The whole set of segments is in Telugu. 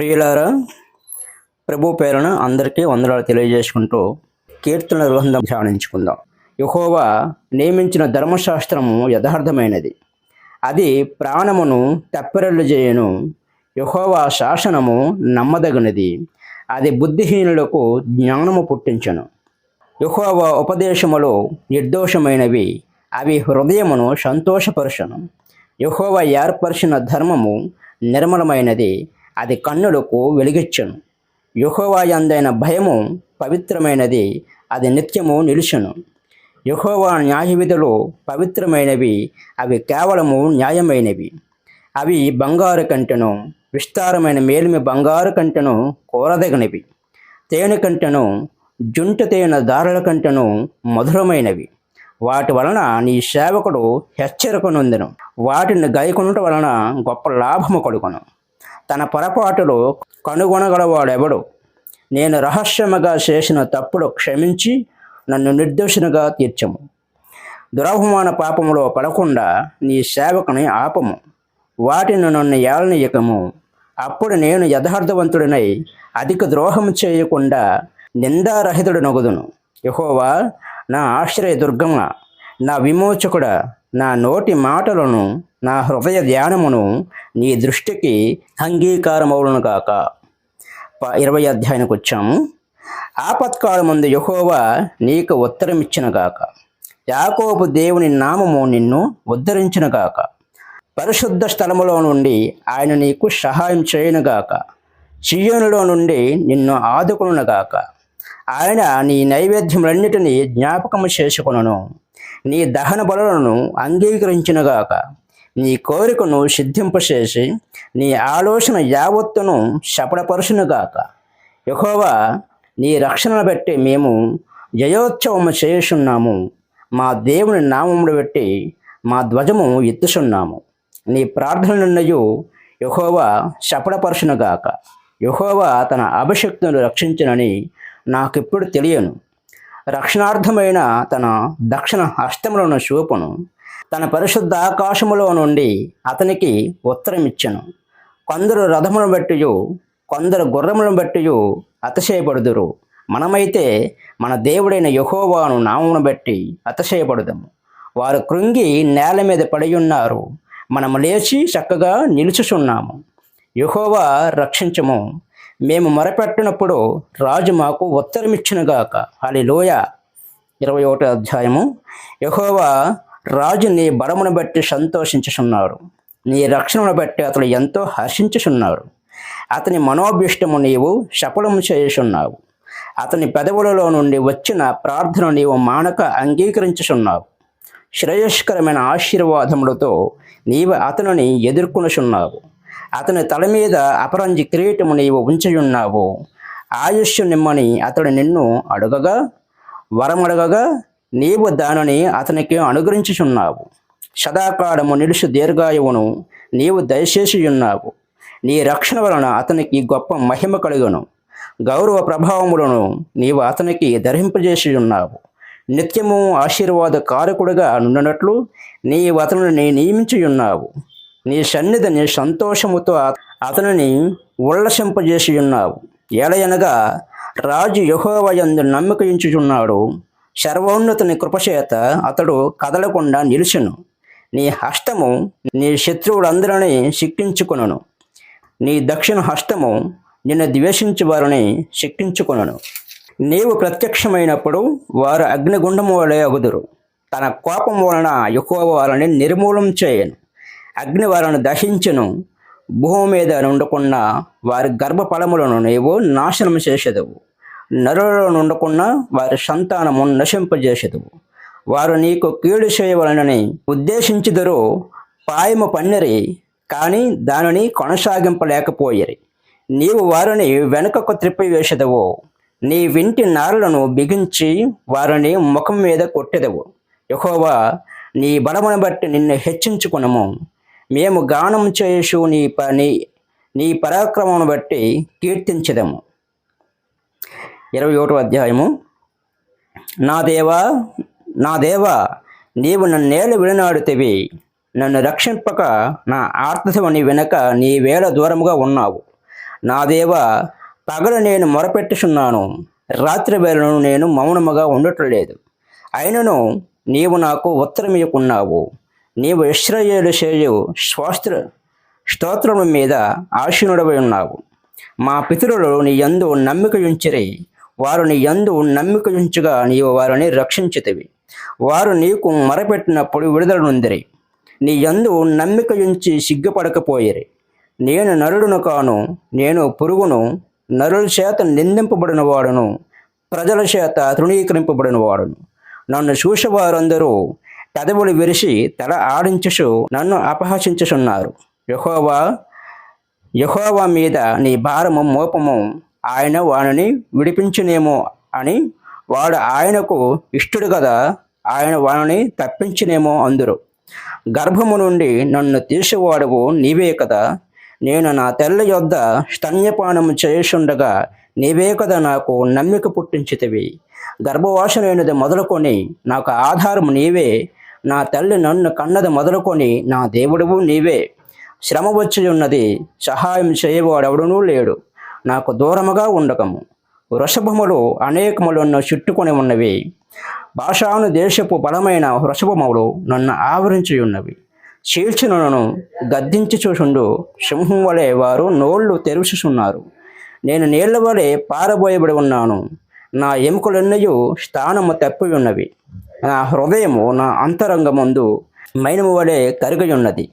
ప్రియులారా ప్రభు పేరున అందరికీ వందనాలు తెలియజేసుకుంటూ కీర్తన గ్రంథం ధ్యానించుకుందాం. యహోవా నియమించిన ధర్మశాస్త్రము యథార్థమైనది. అది ప్రాణమును తెప్పరెళ్ళు చేయను. యహోవా శాసనము నమ్మదగినది. అది బుద్ధిహీనులకు జ్ఞానము పుట్టించను. యహోవా ఉపదేశములో నిర్దోషమైనవి. అవి హృదయమును సంతోషపరచను. యహోవా ఏర్పరిచిన ధర్మము నిర్మలమైనది. అది కన్నులకు వెలిగించను యహోవా అందైన భయము పవిత్రమైనది అది నిత్యము నిలుచును. యహోవా న్యాయవిధులు పవిత్రమైనవి అవి కేవలము న్యాయమైనవి. అవి బంగారు కంటెను విస్తారమైన మేలిమి బంగారు కంటెను కోరదగినవి. తేనె కంటెను జుంట తేనె దారుల కంటెను మధురమైనవి. వాటి వలన నీ సేవకుడు హెచ్చరికనుందెను. వాటిని గైకొనుట వలన గొప్ప లాభము కలుగును. తన పొరపాటులు కనుగొనగలవాడెవడు? నేను రహస్యముగా చేసిన తప్పులు క్షమించి నన్ను నిర్దోషునిగా తీర్చము. దురవమాన పాపములో పడకుండా నీ సేవకుని ఆపము. వాటిని నన్ను ఏలనీయకము. అప్పుడు నేను యథార్థవంతుడినై అధిక ద్రోహం చేయకుండా నిందారహితుడు నొగుదును యహోవా నా ఆశ్రయ దుర్గమ నా విమోచకుడ నా నోటి మాటలను నా హృదయ ధ్యానమును నీ దృష్టికి అంగీకారమవులను కాక. ప- ఇరవై అధ్యాయానికి వచ్చాము. ఆపత్కాలం ముందు యహోవా నీకు ఉత్తరమిచ్చిన కాక యాకోబు దేవుని నామము నిన్ను ఉద్ధరించిన కాక పరిశుద్ధ స్థలములో నుండి ఆయన నీకు సహాయం చేయనుగాక చియ్యోనులో నుండి నిన్ను ఆదుకునుగాక ఆయన నీ నైవేద్యములన్నిటినీ జ్ఞాపకము చేసుకును నీ దహన బలులను అంగీకరించినగాక నీ కోరికను సిద్ధింపచేసి నీ ఆలోచన యావత్తును శపడపరుచునుగాక యహోవా నీ రక్షణను బట్టి మేము జయోత్సవము చేయుచున్నాము. మా దేవుని నామమును బట్టి మా ధ్వజము ఎత్తుచున్నాము. నీ ప్రార్థనలున్నయు యహోవా శపడపరచునుగాక యహోవా తన అభిషక్తును రక్షించునని నాకిప్పుడు తెలియను. రక్షణార్థమైన తన దక్షిణ హస్తములను చూపును. తన పరిశుద్ధ ఆకాశములో నుండి అతనికి ఉత్తరమిచ్చను. కొందరు రథమును బట్టియు కొందరు గుర్రములను బట్టియు అతిశయపడుదురు మనమైతే మన దేవుడైన యహోవాను నామమును బట్టి అతిశయపడుదాము వారు కృంగి నేల మీద పడి ఉన్నారు మనము లేచి చక్కగా నిలుచుచున్నాము. యహోవా రక్షించము. మేము మొరపెట్టినప్పుడు రాజు మాకు ఉత్తరమిచ్చినగాక. అది లోయ ఇరవై ఒకటో అధ్యాయము. యహోవా రాజు నీ బలమును బట్టి సంతోషించుచున్నాడు. నీ రక్షణను బట్టి అతడు ఎంతో హర్షించుచున్నాడు. అతని మనోభీష్టము నీవు సఫలం చేయుచున్నావు. అతని పెదవులలో నుండి వచ్చిన ప్రార్థన నీవు మానక అంగీకరించుచున్నావు. శ్రేయస్కరమైన ఆశీర్వాదములతో నీవు అతనిని ఎదుర్కొనుచున్నావు. అతని తల మీద అపరంజి కిరీటము నీవు ఉంచియున్నావు. ఆయుష్ నిమ్మని అతడు నిన్ను అడుగగా వరమడగగా నీవు దానిని అతనికి అనుగ్రహించుచున్నావు. సదాకాలము నిలుసు దీర్ఘాయువును నీవు దయచేసి ఉన్నావు నీ రక్షణ వలన అతనికి గొప్ప మహిమ కలుగును. గౌరవ ప్రభావములను నీవు అతనికి ధరింపజేసి ఉన్నావు నిత్యము ఆశీర్వాద కారకుడుగా నుండినట్లు నీవు అతనిని నియమించి ఉన్నావు నీ సన్నిధిని సంతోషముతో అతనిని ఉల్లసింపజేసి ఉన్నావు ఏలయనగా రాజు యహోవయందు నమ్మకించుచున్నాడు సర్వోన్నతుని కృపచేత అతడు కదలకుండా నిలుచును. నీ హస్తము నీ శత్రువులందరినీ శిక్షించుకొనును. నీ దక్షిణ హస్తము నిన్ను ద్వేషించు వారిని శిక్షించుకొనును. నీవు ప్రత్యక్షమైనప్పుడు వారు అగ్నిగుండము వలె అగుదురు. తన కోపం వలన ఎక్కువ వారిని నిర్మూలం చేయను. అగ్ని వారిని దహించును. భూమి మీద ఉండకుండా వారి గర్భఫలములను నీవు నాశనం చేసేదవు. నరులలో ఉండకుండా వారి సంతానము నశింపజేసేదవు. వారు నీకు కీడు చేయవలనని ఉద్దేశించిదరో పాయము పన్నెరి కానీ దానిని కొనసాగింపలేకపోయిరి. నీవు వారిని వెనుకకు త్రిప్పివేసెదవు. నీ వింటి నారలను బిగించి వారిని ముఖం మీద కొట్టెదవు. యహోవా నీ బలమును బట్టి నిన్ను హెచ్చించుకునము. మేము గానం చేసు నీ పని నీ పరాక్రమమును బట్టి కీర్తించదము. ఇరవై ఒకటో అధ్యాయము. నా దేవా నా దేవా నీవు నన్నేళ్ళు విడనాడుతివి. నన్ను రక్షింపక నా ఆర్తధ్వని వెనక నీ వేల దూరముగా ఉన్నావు. నా దేవ పగలు నేను మొరపెట్టుచున్నాను. రాత్రి వేళను నేను మౌనముగా ఉండట్లేదు. అయినను నీవు నాకు ఉత్తరమియకున్నావు నీవు ఇస్రాయేలు చేయు స్వాస్త్ర స్తోత్రముల మీద ఆశీనుడవై ఉన్నావు. మా పితరులు నీ ఎందు నమ్మిక ఉంచిరి వారు నీ యందు నమ్మిక ఉంచుగా నీవు వారిని రక్షించితివి. వారు నీకు మరపెట్టినప్పుడు విడుదల నొందిరి. నీ యందు నమ్మిక ఉంచి సిగ్గుపడకపోయిరి. నేను నరుడును కాను నేను పురుగును నరుల చేత నిందింపబడిన వాడును ప్రజల చేత తృణీకరింపబడిన వాడును నన్ను చూసేవారందరూ పెదవులు విరిసి తల ఆడించుచు నన్ను అపహసించుచున్నారు. యహోవా యహోవా మీద నీ భారము మోపము ఆయన వానిని విడిపించునేమో అని వాడు ఆయనకు ఇష్టడు కదా ఆయన వాణిని తప్పించునేమో అందురు. గర్భము నుండి నన్ను తీసేవాడవు నీవే కదా నేను నా తెల్ల యొద్ద స్తన్యపానము చేసుండగా నీవే కదా నాకు నమ్మిక పుట్టించితివి. గర్భవాసనైనది మొదలుకొని నాకు ఆధారం నీవే నా తల్లి నన్ను కన్నది మొదలుకొని నా దేవుడువు నీవే. శ్రమ వచ్చి ఉన్నది సహాయం చేయవాడెవడనూ లేడు. నాకు దూరముగా ఉండకము. వృషభములు అనేకములను చుట్టుకొని ఉన్నవి. భాషాను దేశపు బలమైన వృషభములు నన్ను ఆవరించి ఉన్నవి. చీల్చినను గద్దించి చూసుండు సింహం వలె వారు నోళ్ళు తెరుచుచున్నారు. నేను నీళ్ళ వలె పారబోయబడి ఉన్నాను. నా ఎముకలన్నయు స్థానము తప్పి ఉన్నవి నా హృదయము నా అంతరంగమందు మైనము వలె కరిగి ఉన్నది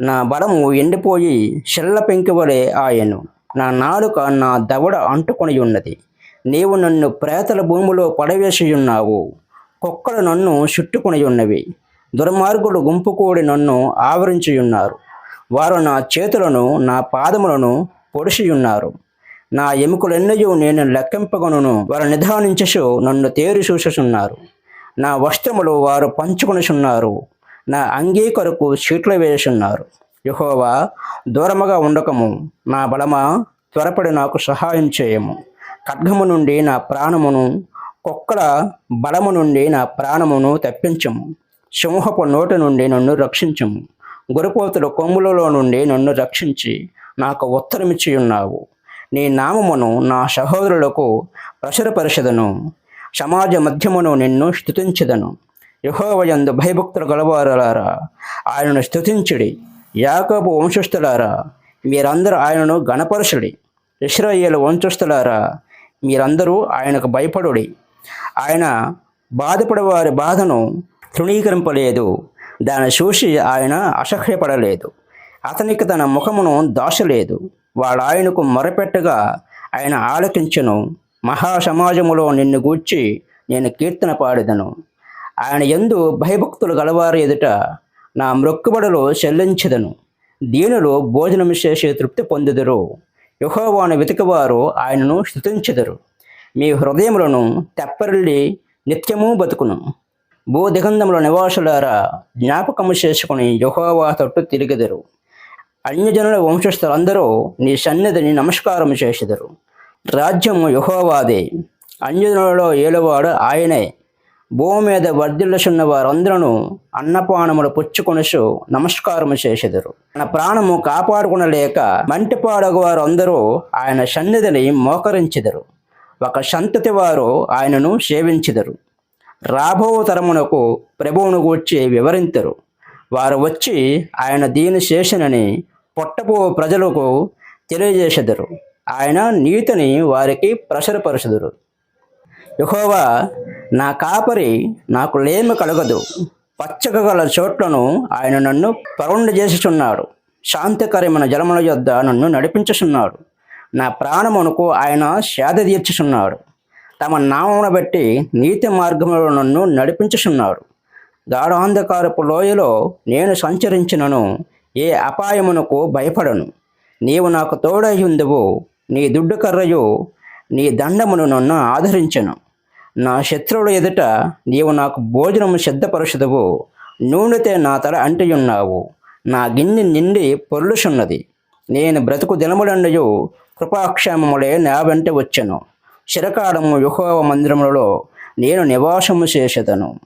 నా బలము ఎండిపోయి చెల్ల పెంకి వలె ఆయను. నా నాలుక నా దవడ అంటుకొని ఉన్నది నీవు నన్ను ప్రేతల భూమిలో పడవేసియున్నావు. కుక్కలు నన్ను చుట్టుకొని ఉన్నవి దుర్మార్గులు గుంపు కూడి నన్ను ఆవరించియున్నారు. వారు నా చేతులను నా పాదములను పొడిచియున్నారు నా ఎముకలెన్నయూ నేను లెక్కింపగను వారు నిధానించసు నన్ను తేరి చూసుచున్నారు నా వస్త్రములు వారు పంచుకొనిచున్నారు. నా అంగీకరకు సీట్లు వేసున్నారు యహోవా దూరముగా ఉండకము. నా బలమ త్వరపడి నాకు సహాయం చేయము. ఖడ్గము నుండి నా ప్రాణమును కుక్కల బలము నుండి నా ప్రాణమును తప్పించము. సింహపు నోటి నుండి నన్ను రక్షించము. గురుపోతుల కొమ్ములలో నుండి నన్ను రక్షించి నాకు ఉత్తరమిచ్చి ఉన్నావు నీ నామమును నా సహోదరులకు ప్రచురపరిషదను సమాజ మధ్యమును నిన్ను స్థుతించదను యహోవయందు భయభక్తులు గలవారులారా ఆయనను స్థుతించుడి యాకోబు వంశస్థులారా మీరందరూ ఆయనను గణపరుషుడి ఇస్రాయేలు వంశస్థులారా మీరందరూ ఆయనకు భయపడుడి. ఆయన బాధపడేవారి బాధను తృణీకరింపలేదు. దాన్ని చూసి ఆయన అసహ్యపడలేదు. అతనికి తన ముఖమును దాచలేదు. వాడు ఆయనకు మొరపెట్టగా ఆయన ఆలకించను. మహాసమాజములో నిన్ను గూర్చి నేను కీర్తన పాడెదను. ఆయన ఎందు భయభక్తులు గలవారి ఎదుట నా మ్రొక్కుబడులు చెల్లించదను. దీనిలో భోజనం చేసే తృప్తి పొందుదురు. యహోవాను వెతికవారు ఆయనను స్థుతించెదరు మీ హృదయములను తెప్పరిల్లి నిత్యము బతుకును. భూదిగంధముల నివాసులారా జ్ఞాపకము చేసుకుని యహోవా తట్టు తిరిగెదరు. అన్యజనుల వంశస్థులందరూ నీ సన్నిధిని నమస్కారం చేసెదరు. రాజ్యము యహోవాదే. అన్యజనులలో ఏలువాడు ఆయనే. భూమి మీద వర్ధిల్లుచున్న వారందరూ అన్నపానములు పుచ్చుకొనుచు నమస్కారము చేసెదరు. తన ప్రాణము కాపాడుకునలేక మంటిపాడగు వారందరూ ఆయన సన్నిధిని మోకరించెదరు. ఒక సంతతి వారు ఆయనను సేవించెదరు. రాబో తరమునకు ప్రభువును గూర్చి వివరించరు వారు వచ్చి ఆయన దీని శేషనని పొట్టపు ప్రజలకు తెలియజేసెదరు. ఆయన నీతిని వారికి ప్రసరపరచెదరు. యహోవా నా కాపరి నాకు లేమి కలగదు. పచ్చక గల చోట్లను ఆయన నన్ను పరుండ చేసిచున్నాడు శాంతికరమైన జలముల యొద్ద నన్ను నడిపించుచున్నాడు. నా ప్రాణమునకు ఆయన సేద తీర్చుచున్నాడు. తమ నామమును బట్టి నీతి మార్గంలో నన్ను నడిపించుచున్నాడు. గాఢాంధకారపు లోయలో నేను సంచరించినను ఏ అపాయమునకు భయపడను. నీవు నాకు తోడై ఉందువు నీ దుడ్డు కర్రయు నీ దండమును నన్ను ఆదరించను. నా శత్రువుల ఎదుట నీవు నాకు భోజనము సిద్ధపరుచుదవు. నూనెతే నా తల అంటియున్నావు. నా గిన్నె నిండి పొర్లుసున్నది నేను బ్రతుకు దినములండయు కృపాక్షేమములే నా వెంట వచ్చెను. చిరకాలము యుహోవ మందిరములలో నేను నివాసము చేసేదను.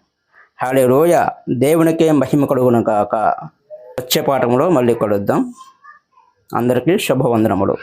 హాలే రోయ దేవునికే మహిమ కలుగును కాక వచ్చే పాఠంలో మళ్ళీ కలుద్దాం. అందరికీ శుభవందనములు.